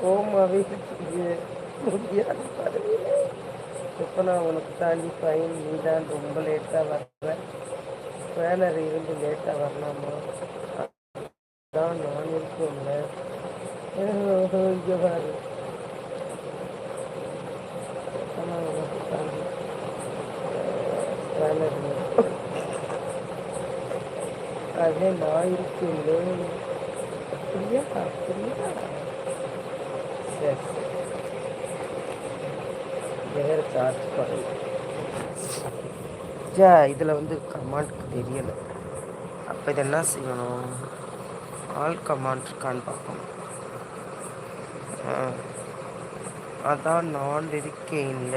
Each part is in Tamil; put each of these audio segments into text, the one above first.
கோமாவே முடியாது இப்போ நான் உனக்கு தாண்டி ஃபைன் நீ தான் ரொம்ப லேட்டாக வர்றேன்? பேனர் இருந்து லேட்டாக வரலாமா? தான் நான் இருக்கேன்ல. இங்கே பாரு. ஆனால் உனக்கு தாண்டி. பேனர் அதே நான் இருக்கேன்ல. அப்படியா அப்படியா சரி சார்ஜ் ஜா இதில் வந்து கமாண்டுக்கு தெரியலை. அப்போ இது என்ன செய்யணும். ஆல் கமாண்ட் இருக்கான்னு பார்க்கணும் அதான் நான் இருக்கேன்ல.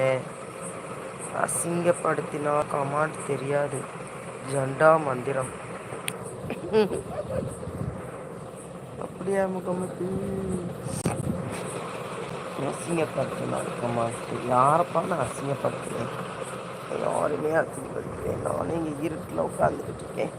அசிங்கப்படுத்தினா கமாண்ட் தெரியாது. ஜண்டா மந்திரம். அப்படியா முகமது? அசிங்கப்படுத்தினா கமாண்ட் யாரப்பா நான் அசிங்கப்படுத்துவேன்? யாருமே அசிங்கப்படுத்துவேன் நானும் இங்கே இருட்டில் உட்காந்துக்கிட்டு இருக்கேன்.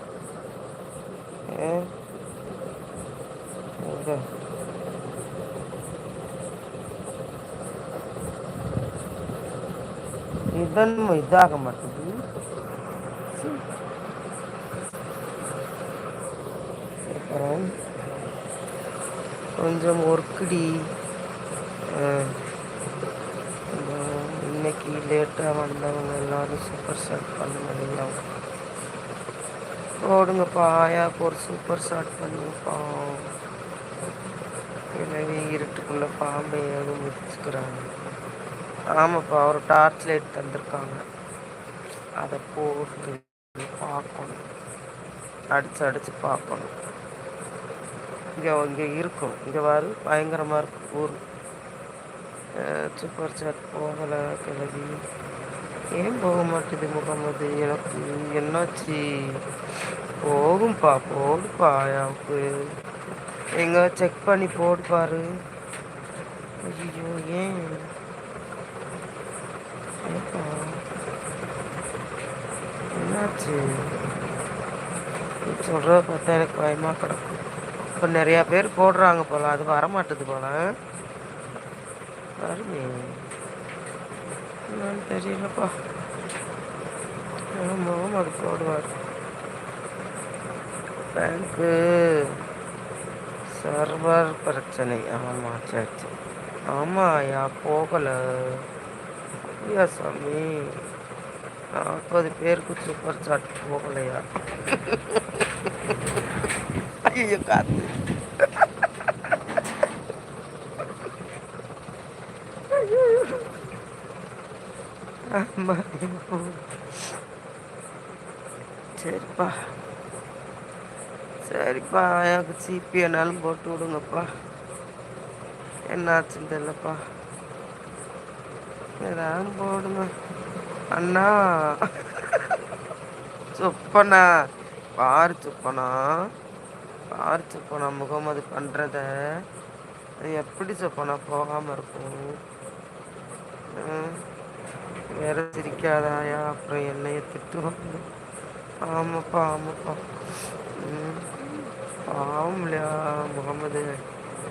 இதன் இதாக மாட்டேங்குது. அப்புறம் கொஞ்சம் ஒர்க்குடி. இன்னைக்கு லேட்டாக வந்தவங்க எல்லாரும் சூப்பர் ஷாட் பண்ண முடியும் போடுங்கப்பா ஆயாவுக்கு ஒரு சூப்பர் ஷாட் பண்ணுங்கப்பா. எனவே இருட்டுக்குள்ளே பாம்பை எதுவும் மிதிச்சுக்கிறாங்க. ஆமாப்பா ஒரு டார்ச் லைட் தந்திருக்காங்க. அதை போட்டு பார்க்கணும். அடித்து அடித்து பார்க்கணும். இங்கே இங்கே இருக்கும் இங்கே வரு பயங்கரமாக இருக்கும் ஊருக்கு சூப்பர் சாட் போகலை கிழவி ஏன் போக மாட்டேது முகமது? எனக்கு என்னாச்சு? போகும்பா போடுப்பா எனக்கு. எங்க செக் பண்ணி போடு பாரு. ஐயோ ஏன்? என்னாச்சு? சொல்கிறத பார்த்தா எனக்கு பயமாக கிடக்கும் இப்போ நிறையா பேர் போடுறாங்க போல் அது வரமாட்டேது போல. வருமே என்னன்னு தெரியலப்பா ஆமாம் அது போடுவார் பேங்க்கு சர்வர் பிரச்சனை ஆமாம் சரி சரி ஆமாம் ஐயா போகலை அப்படியா சாமி நாற்பது பேருக்கு சூப்பர் சாட் போகலையா ஐயோ காத்து சரிப்பா. சரிப்பா எனக்கு சிபி என்னாலும் போட்டு விடுங்கப்பா. என்னாச்சுன்னு தெரியலப்பா. ஏதாவது போடுங்க. அண்ணா. சுப்பண்ணா பாரு சுப்பனா. பாரு சுப்பனா முகமது பண்ணுறத அது எப்படி சொப்பனா போகாமல் இருக்கும்? வேற சிரிக்காதாயா அப்புறம் என்னைய திட்டுவாங்க ஆமாப்பா ஆமாப்பா. பாவம் இல்லையா முகமது.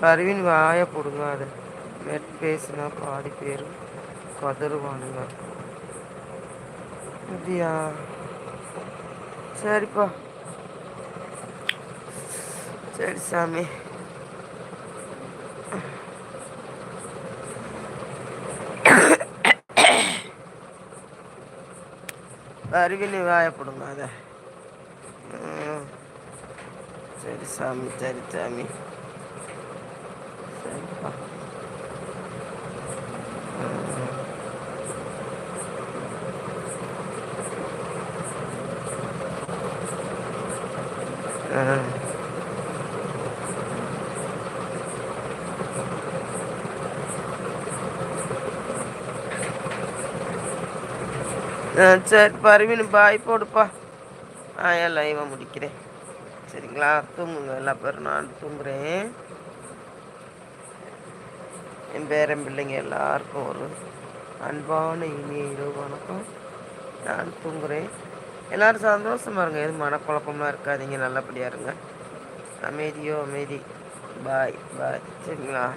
பருவின் வாய போடுங்க அதை. நெட் பேசினா பாதி பேர் கதறுவானுங்க. அப்படியா? சரிப்பா. சரி சாமி. அருவினி வாயப்படுங்க அதை. சரி சாமி சரி சாமி. சரிப்பா. சரி பருவின் பாய் போடுப்பா. ஆ என் லைவை முடிக்கிறேன். சரிங்களா? தூங்குங்க. எல்லா பேரும் நான் தூங்குறேன். என் பேரன் பிள்ளைங்க எல்லாருக்கும் ஒரு அன்பான இனிய இரவு வணக்கம். நான் தூங்குறேன். எல்லோரும் சந்தோஷமாக இருங்க. எதுவும் மனக்குழப்பமாக இருக்காதீங்க. நல்லபடியாக இருங்க. அமைதியோ அமைதி. பாய் பாய். சரிங்களா?